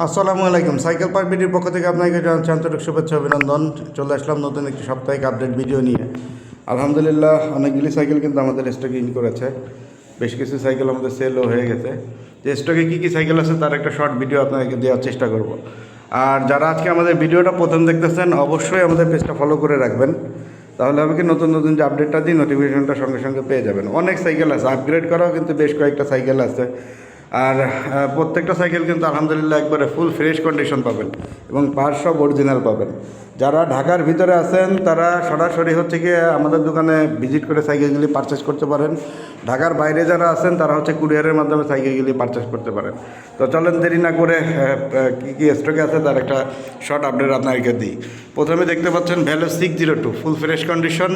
আসসালামু আলাইকুম। Cycle park বিডির পক্ষ থেকে আপনাকে আন্তরিক শুভেচ্ছা, অভিনন্দন। চলে আসলাম নতুন একটি সাপ্তাহিক আপডেট ভিডিও নিয়ে। আলহামদুলিল্লাহ, অনেকগুলি সাইকেল কিন্তু আমাদের স্টকে ইন করেছে। বেশ কিছু সাইকেল আমাদের সেলও হয়ে গেছে। যে স্টকে কী কী সাইকেল আছে তার একটা শর্ট ভিডিও আপনাকে দেওয়ার চেষ্টা করব। আর যারা আজকে আমাদের ভিডিওটা প্রথম দেখতেছেন, অবশ্যই আমাদের পেজটা ফলো করে রাখবেন। তাহলে হবে কি নতুন নতুন যে আপডেটটা দিই নোটিফিকেশনটা সঙ্গে সঙ্গে পেয়ে যাবেন। অনেক সাইকেল আছে আপগ্রেড করাও কিন্তু বেশ কয়েকটা সাইকেল আছে। আর প্রত্যেকটা সাইকেল কিন্তু আলহামদুলিল্লাহ একবারে ফুল ফ্রেশ কন্ডিশন পাবেন এবং পার্ট সব অরিজিনাল পাবেন। যারা ঢাকার ভিতরে আছেন, তারা সরাসরি হচ্ছে গিয়ে আমাদের দোকানে ভিজিট করে সাইকেলগুলি পারচেস করতে পারেন। ঢাকার বাইরে যারা আছেন, তারা হচ্ছে কুরিয়ারের মাধ্যমে সাইকেলগুলি পারচেস করতে পারেন। তো চলেন দেরি না করে কী কী স্টকে আছে তার একটা শর্ট আপডেট আপনাদেরকে দিই। প্রথমে দেখতে পাচ্ছেন Veloce six zero two full fresh condition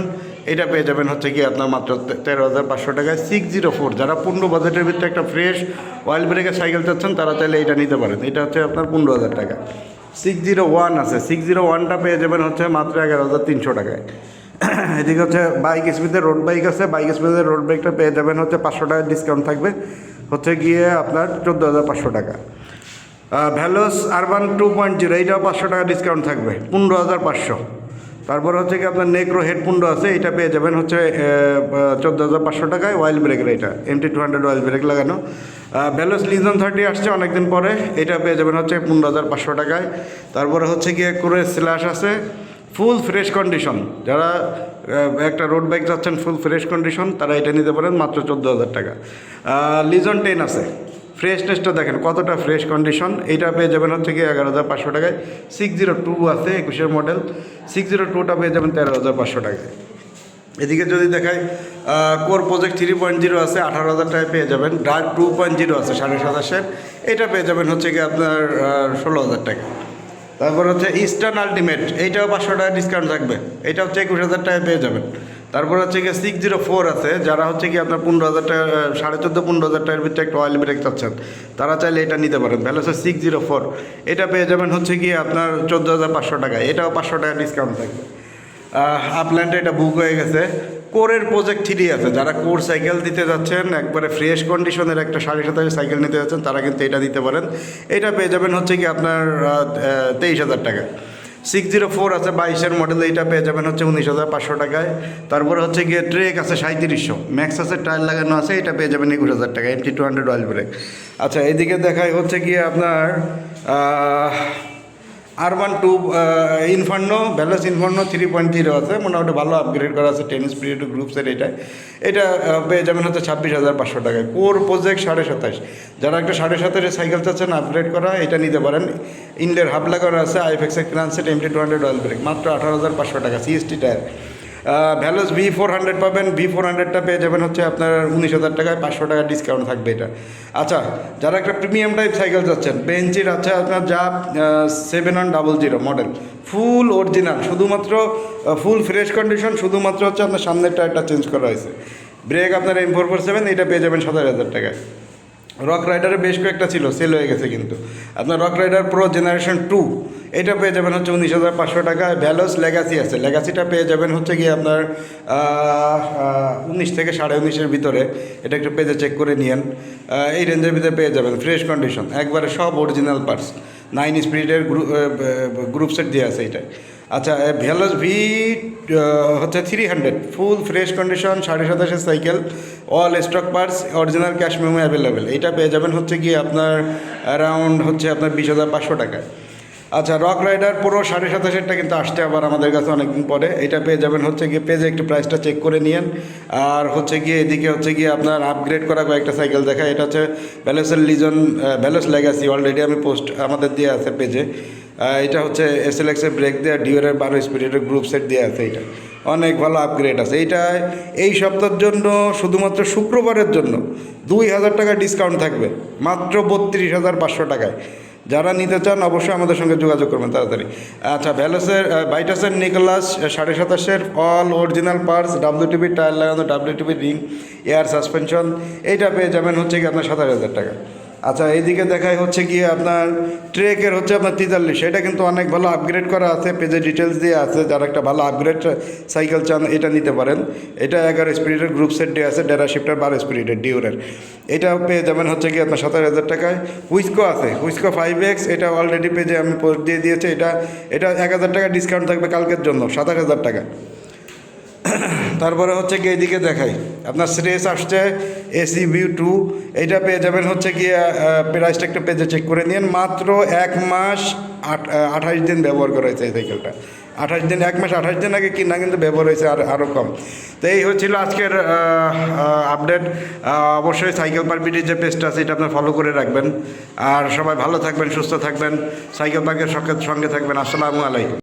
এটা পেয়ে যাবেন হচ্ছে কি আপনার মাত্র তেরো হাজার পাঁচশো টাকায় সিক্স জিরো ফোর যারা পনেরো বাজেটের ভিতরে একটা ফ্রেশ অয়েল ব্রেকের সাইকেল চাচ্ছেন, তারা চাইলে এটা নিতে পারেন। এটা হচ্ছে আপনার পনেরো হাজার টাকা। সিক্স জিরো ওয়ান আছে। সিক্স জিরো ওয়ানটা পেয়ে যাবেন হচ্ছে মাত্র এগারো হাজার তিনশো টাকায়। এদিকে হচ্ছে বাইক স্পিডের রোড বাইক আছে। বাইক স্পিডের রোড বাইকটা পেয়ে যাবেন হচ্ছে পাঁচশো টাকা ডিসকাউন্ট থাকবে। হচ্ছে গিয়ে আপনার চোদ্দ হাজার পাঁচশো টাকা। Veloce Urban two point zero এইটাও পাঁচশো টাকা ডিসকাউন্ট থাকবে। পনেরো হাজার পাঁচশো। তারপর হচ্ছে কি আপনার নেক্রো হেডফোনটা আছে, এটা পেয়ে যাবেন হচ্ছে চোদ্দ হাজার পাঁচশো টাকায় অয়েল ব্রেকের এটা MT two hundred oil brake লাগানো। ভ্যালোস লিজন থার্টি আসছে অনেকদিন পরে, এটা পেয়ে যাবেন হচ্ছে পনেরো হাজার পাঁচশো টাকায়। তারপরে হচ্ছে গিয়ে করে স্ল্যাশ আছে ফুল ফ্রেশ কন্ডিশন যারা একটা রোড বাইক যাচ্ছেন ফুল ফ্রেশ কন্ডিশন তারা এটা নিতে পারেন মাত্র চোদ্দ হাজার টাকা লিজন টেন আছে। ফ্রেশনেসটা দেখেন, কতটা ফ্রেশ কন্ডিশন এইটা পেয়ে যাবেন হচ্ছে কি এগারো হাজার পাঁচশো টাকায়। সিক্স জিরো টু আছে, একুশের মডেল সিক্স জিরো টুটা পেয়ে যাবেন তেরো হাজার পাঁচশো টাকায়। এদিকে যদি দেখাই core project three point zero আছে, আঠারো হাজার টাকায় পেয়ে যাবেন ডার্ক টু পয়েন্ট জিরো আছে, সাড়ে সাতাশের। এটা পেয়ে যাবেন হচ্ছে কি আপনার ষোলো হাজার টাকা তারপর হচ্ছে ইস্টার্ন আলটিমেট এইটাও পাঁচশো টাকা ডিসকাউন্ট থাকবে এটা হচ্ছে একুশ হাজার টাকায় পেয়ে যাবেন। তারপর হচ্ছে গিয়ে সিক্স জিরো ফোর আছে, যারা হচ্ছে কি আপনার পনেরো হাজার টাকা সাড়ে চোদ্দ, পনেরো হাজার টাকার ভিতরে একটা অয়েল ব্রেক চাচ্ছেন তারা চাইলে এটা নিতে পারেন। ভ্যালু হচ্ছে সিক্স জিরো ফোর এটা পেয়ে যাবেন হচ্ছে কি আপনার চোদ্দ হাজার পাঁচশো টাকা এটাও পাঁচশো টাকা ডিসকাউন্ট থাকবে। আপল্যান্ডে এটা বুক হয়ে গেছে। কোরের প্রজেক্ট থ্রি আছে। যারা কোর সাইকেল দিতে যাচ্ছেন, একবারে ফ্রেশ কন্ডিশনের একটা সাড়ে সাতাশ সাইকেল নিতে যাচ্ছেন, তারা কিন্তু এটা দিতে পারেন। এটা পেয়ে যাবেন হচ্ছে কি আপনার তেইশ হাজার টাকা সিক্স জিরো ফোর আছে, বাইশের মডেল এইটা পেয়ে যাবেন হচ্ছে উনিশ হাজার পাঁচশো টাকায়। তারপর হচ্ছে গিয়ে ট্রেক আছে সাঁত্রিশশো ম্যাক্স আছে টায়ার লাগানো আছে, এটা পেয়ে যাবেন একুশ হাজার টাকা MT two hundred oil brake আচ্ছা এইদিকে দেখায় হচ্ছে গিয়ে আপনার Urban two Inferno balance Inferno three point zero আছে, মোটামুটি ভালো আপগ্রেড করা আছে টেনিস পিরিয়ড গ্রুপসের এটা। এটা পেয়ে যাবেন হচ্ছে ছাব্বিশ হাজার পাঁচশো টাকায়। কোর প্রজেক্ট সাড়ে সাতাশ। যারা একটা সাড়ে সাতাশে সাইকেল চাচ্ছেন আপগ্রেড করা, এটা নিতে পারেন। ইন্ডের হাবলা করা আছে আইফেক্সের ক্রান্সেট MT two hundred oil brake মাত্র আঠারো হাজার পাঁচশো টাকা CST tyre Veloce V four hundred পাবেন ভি ফোর হান্ড্রেডটা পেয়ে যাবেন হচ্ছে আপনার উনিশ হাজার টাকায় পাঁচশো টাকা ডিসকাউন্ট থাকবে এটা। আচ্ছা যারা একটা প্রিমিয়াম টাইপ সাইকেল যাচ্ছেন বেঞ্চির আছে আপনার যা seven one double zero model full original শুধুমাত্র ফুল ফ্রেশ কন্ডিশন শুধুমাত্র হচ্ছে আপনার সামনের টায়ারটা চেঞ্জ করা হয়েছে। ব্রেক আপনার এম ফোর ফোর সেভেন এটা পেয়ে যাবেন সাতাশ হাজার টাকায়। রক রাইডারের বেশ কয়েকটা ছিল সেল হয়ে গেছে কিন্তু। আপনার Rock Rider pro generation two এটা পেয়ে যাবেন হচ্ছে উনিশ হাজার পাঁচশো টাকা। ভ্যালোস লেগাসি আছে। লেগাসিটা পেয়ে যাবেন হচ্ছে গিয়ে আপনার উনিশ থেকে সাড়ে উনিশের ভিতরে। এটা একটু পেজে চেক করে নিয়েন। এই রেঞ্জের ভিতরে পেয়ে যাবেন। ফ্রেশ কন্ডিশন একবারে সব অরিজিনাল পার্টস নাইন স্পিরিটের গ্রুপ গ্রুপ সেট দিয়ে আছে এটাই আচ্ছা ভ্যালোস ভি হচ্ছে three hundred full fresh condition সাড়ে সাতাশের cycle all stock parts original cash memo available এটা পেয়ে যাবেন হচ্ছে গিয়ে আপনার অ্যারাউন্ড হচ্ছে আপনার বিশ হাজার পাঁচশো টাকায়। আচ্ছা রক রাইডার পুরো সাড়ে সাতাশেরটা কিন্তু আসছে আবার আমাদের কাছে অনেকদিন পরে। এটা পেয়ে যাবেন হচ্ছে গিয়ে পেজে একটু প্রাইসটা চেক করে নিয়েন। আর হচ্ছে গিয়ে এদিকে হচ্ছে গিয়ে আপনার আপগ্রেড করা কয়েকটা সাইকেল দেখা। এটা হচ্ছে ভ্যালোসের লিজন ব্যালেস লেগাসি অলরেডি আমি পোস্ট আমাদের দিয়ে আছে পেজে। এটা হচ্ছে এস এল এক্সের ব্রেক দেওয়া ডিওরের বারো স্পিডের গ্রুপ সেট দেওয়া আছে এটা। অনেক ভালো আপগ্রেড আছে। এইটায় এই সপ্তাহের জন্য শুধুমাত্র শুক্রবারের জন্য দুই হাজার টাকা ডিসকাউন্ট থাকবে। মাত্র বত্রিশ হাজার পাঁচশো টাকায়। যারা নিতে চান অবশ্যই আমাদের সঙ্গে যোগাযোগ করবেন তাড়াতাড়ি। আচ্ছা ভ্যালোসের বাইটাসের নিকোলাস সাড়ে সাতাশের all original parts WTV tyre লাগানো ডাব্লিউটিভি রিং এয়ার সাসপেনশন এইটা পেয়ে যাবেন হচ্ছে কি আপনার সাতাশ হাজার টাকা। আচ্ছা এইদিকে দেখায় হচ্ছে গিয়ে আপনার ট্রেকের হচ্ছে আপনার তেতাল্লিশ। এটা কিন্তু অনেক ভালো আপগ্রেড করা আছে, পেজে ডিটেলস দিয়ে আছে, যারা একটা ভালো আপগ্রেড সাইকেল চান, এটা নিতে পারেন। এটা এগারো স্পিরিটের গ্রুপ সেট দিয়ে আছে ডেরা শিফটার বারো স্পিরিটের ডিউরের এটা পেয়ে যাবেন হচ্ছে গিয়ে আপনার সাতাশ হাজার টাকায়। হুইস্কো আছে হুইস্কো ফাইভ এক্স এটা অলরেডি পেজে আমি পোস্ট দিয়ে দিয়েছি, এটা এটা এক হাজার টাকা ডিসকাউন্ট থাকবে কালকের জন্য, সাতাশ হাজার টাকা। তারপরে হচ্ছে কি এইদিকে দেখাই। আপনার স্ট্রেস আসছে এসি ভিউ টু এইটা পেয়ে যাবেন হচ্ছে গিয়ে প্রাইসটা একটু পেজে চেক করে নিন মাত্র এক মাস আট আঠাশ দিন ব্যবহার করা হয়েছে এই সাইকেলটা আঠাশ দিন, এক মাস আঠাশ দিন আগে কিনা কিন্তু ব্যবহার হয়েছে আর আরও কম। তো এই হচ্ছিল আজকের আপডেট অবশ্যই সাইকেল পারবিটির যে পেজটা আছে, এটা আপনার ফলো করে রাখবেন। আর সবাই ভালো থাকবেন, সুস্থ থাকবেন। সাইকেল পার্কের সঙ্গে থাকবেন। আসসালামু আলাইকুম।